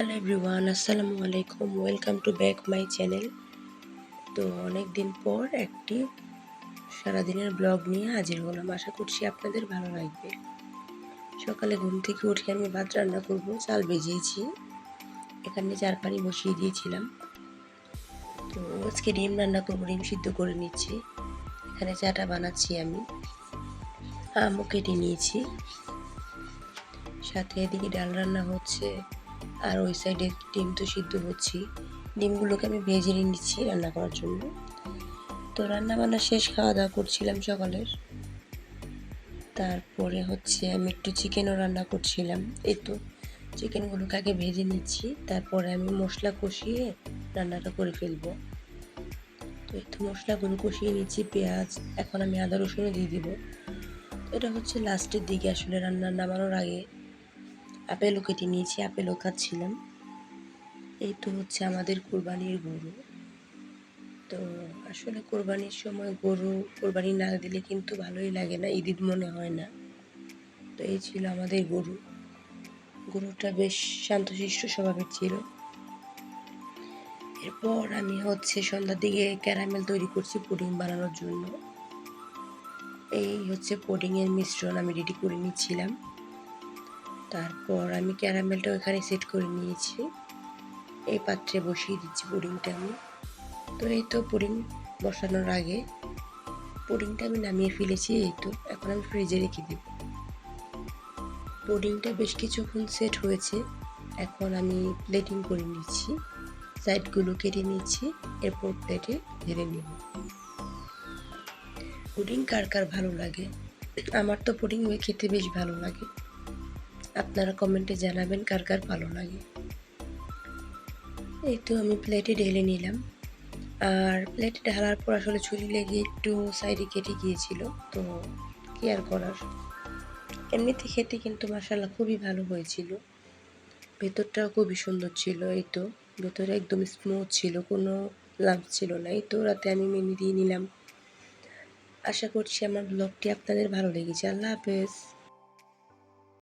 Hello everyone, আসসালামু আলাইকুম। Welcome to back my channel তো অনেক দিন পর একটি সারাদিনের ব্লগ নিয়ে হাজির হলাম। আশা করছি আপনাদের ভালো লাগবে। সকালে ঘুম থেকে উঠে আমি ভাত রান্না করব, চাল ভেজিয়েছি এখানে চার পানি বসিয়ে দিয়েছিলাম। তো আজকে ডিম রান্না করব, ডিম সিদ্ধ করে নিচ্ছি। এখানে চাটা বানাচ্ছি আমি। আমও কেটে নিয়েছি। সাথে এদিকে ডাল রান্না হচ্ছে। আর ওই সাইডে ডিম তো সিদ্ধ হচ্ছি। ডিমগুলোকে আমি ভেজে নিয়ে নিচ্ছি রান্না করার জন্য। তো রান্না বান্না শেষ খাওয়া দাওয়া করছিলাম সকালের। তারপরে হচ্ছে আমি একটু চিকেনও রান্না করছিলাম। এই তো চিকেনগুলোকে আগে ভেজে নিচ্ছি। তারপরে আমি মশলা কষিয়ে রান্নাটা করে ফেলব। তো তো মশলাগুলো কষিয়ে নিচ্ছি, পেঁয়াজ, এখন আমি আদা রসুনও দিয়ে দিব। এটা হচ্ছে লাস্টের দিকে আসলে রান্না নামানোর আগে। আপেলও কেটে নিয়েছি আপেলও খাচ্ছিলাম এই তো হচ্ছে আমাদের কোরবানির গরু। তো আসলে কোরবানির সময় গরু কোরবানি না দিলে কিন্তু ভালোই লাগে না, ঈদ মনে হয় না। তো এই ছিল আমাদের গরু। গরুটা বেশ শান্তশিষ্ট স্বভাবের ছিল। এরপর আমি হচ্ছে সন্ধ্যার দিকে ক্যারামেল তৈরি করছি পুডিং বানানোর জন্য। এই হচ্ছে পুডিংয়ের মিশ্রণ আমি রেডি করে নিচ্ছিলাম। তারপর আমি ক্যারামেলটা ওখানে সেট করে নিয়েছি। এই পাত্রে বসিয়ে দিচ্ছি পুডিংটা আমি। তো এই তো পুডিং বসানোর আগে পুডিংটা আমি নামিয়ে ফেলেছি, এই তো। এখন আমি ফ্রিজে রেখে দেব। পুডিংটা বেশ কিছুক্ষণ সেট হয়েছে। এখন আমি প্লেটিং করে নিচ্ছি। সাইডগুলো কেটে নিচ্ছি। এরপর প্লেটে ঢেলে নেব। পুডিং কার কার ভালো লাগে? আমার তো পুডিং খেতে বেশ ভালো লাগে। আপনারা কমেন্টে জানাবেন কার কার ভালো লাগে। এই তো আমি প্লেটে ঢেলে নিলাম। আর প্লেটে ঢালার পর আসলে ছুরি লেগে একটু সাইডে কেটে গিয়েছিল, তো কি আর করার? এমনিতে খেতে কিন্তু মশালা খুবই ভালো হয়েছিল। ভেতরটাও খুবই সুন্দর ছিল, এই তো। ভেতরে একদম স্মুথ ছিল, কোনো লাভ ছিল না, এই তো রাতে আমি মেনে দিয়ে নিলাম। আশা করছি আমার ব্লগটি আপনাদের ভালো লেগেছে। আল্লাহ হাফেজ।